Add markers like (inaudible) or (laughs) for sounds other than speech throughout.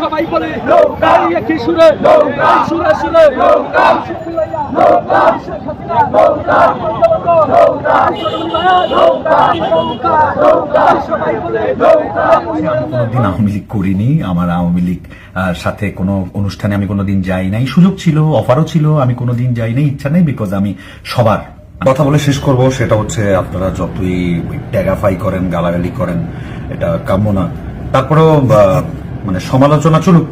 সবাই বলে এই একই সুরে সুরে সুরে। আমি কোনোদিন আওয়ামী লীগ করিনি। আমার আওয়ামী লীগ সাথে কোনো অনুষ্ঠানে আমি কোনোদিন যাই নাই। সুযোগ ছিল অফারও ছিল। আমি কোনোদিন যাই নাই। ইচ্ছা নেই বিকজ আমি সবার। কথা বলে শেষ করব। সেটা হচ্ছে আপনারা যতই ট্যাগাফাই করেন গালাগালি করেন এটা কাম্য না। তারপরেও মানে সমালোচনা চলুক,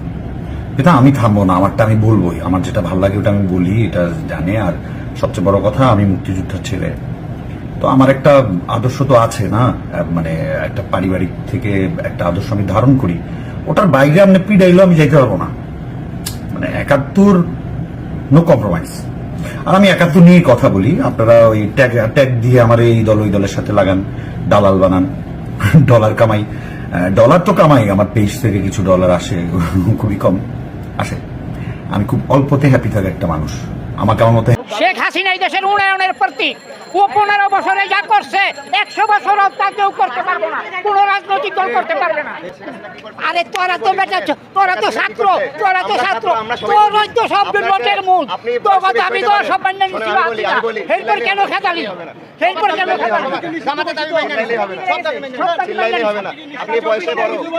এটা আমি থামবো না, আমারটা আমি বলবোই, আমার যেটা ভালো লাগে ওটা আমি বলি, এটা জানে, আর সবচেয়ে বড় কথা, আমি মুক্তিযোদ্ধার ছেলে। তো আমার একটা আদর্শ তো আছে, না? মানে একটা পারিবারিক থেকে একটা আদর্শ আমি ধারণ করি। ওটার বাইরে আপনি পিডাইলেও আমি যাইতে পারব না। মানে একাত্তর নো কম্প্রোমাইজ আর আমি একাত্তর নিয়ে কথা বলি, আপনারা ওই ট্যাগ ট্যাগ দিয়ে আমার এই দল, ওই দলের সাথে লাগান, দালাল বানান, (laughs) ডলার কামাই। ডলার তো কামাই, আমার পেজ থেকে কিছু ডলার আসে, (laughs) খুবই কম আসে। আমি খুব অল্পতে হ্যাপি থাকা একটা মানুষ। আমাকে আমার মতে শেখ হাসিনা এই দেশের উন্নয়নের প্রতীক। ও পনেরো বছরে যা করছে একশো বছর তা কেউ করতে পারবে না। কোন রাজনৈতিক দল করতে পারবে না। আরে তোরা তো বেটা তোরা তো ছাত্র তোরা তো ছাত্র। তোরই তো সব নোটের মূল। তো কথা আমি তো সব মান্য এরপর কেন খেতালি? এরপর কেন।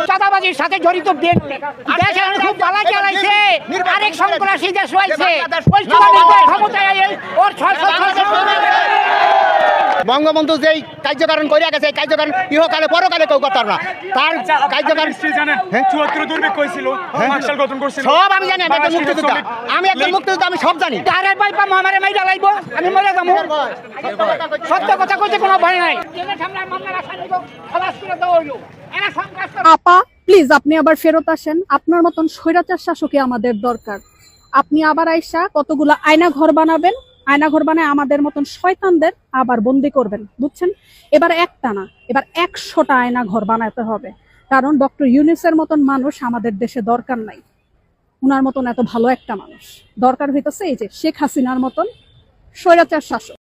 চাঁদাবাজির সাথে জড়িত বিএনপি দেশ এখন খুব বালা চালাইছে। আরেক সন্ত্রাসী দেশ হয়েছে। ক্ষমতায় ওর ছয়শো ছয়শো বঙ্গবন্ধু যেই কার্যকারণ করিয়া গেছে এই কার্যকারণ ইহকালে পরকালে কেউ করতে না। তার কার্যকারণ জানেন হ্যাঁ? করছিল। সব আমি জানি আমি একজন মুক্তিযোদ্ধা। আমি একজন মুক্তিযোদ্ধা আমি সব জানি। আরে ভাই পা মামারে মাই জ্বালাইবো আমি মরে যাব। সত্য কথা কইতে কোনো ভয় নাই। আপা প্লিজ আপনি আবার ফেরত আসেন। আপনার মতন স্বৈরাচার শাসকই আমাদের দরকার। আপনি আবার আইসা কতগুলো আয়না ঘর বানাবেন আয়না ঘর বানায় আমাদের মতন শয়তানদের আবার বন্দি করবেন, বুঝছেন? এবার একটা না, এবার একশোটা আয়না ঘর বানাতে হবে। কারণ ডক্টর ইউনিসের মতন মানুষ আমাদের দেশে দরকার নাই। উনার মতন এত ভালো একটা মানুষ। দরকার হইতেছে এই যে শেখ হাসিনার মতন স্বৈরাচার শাসক।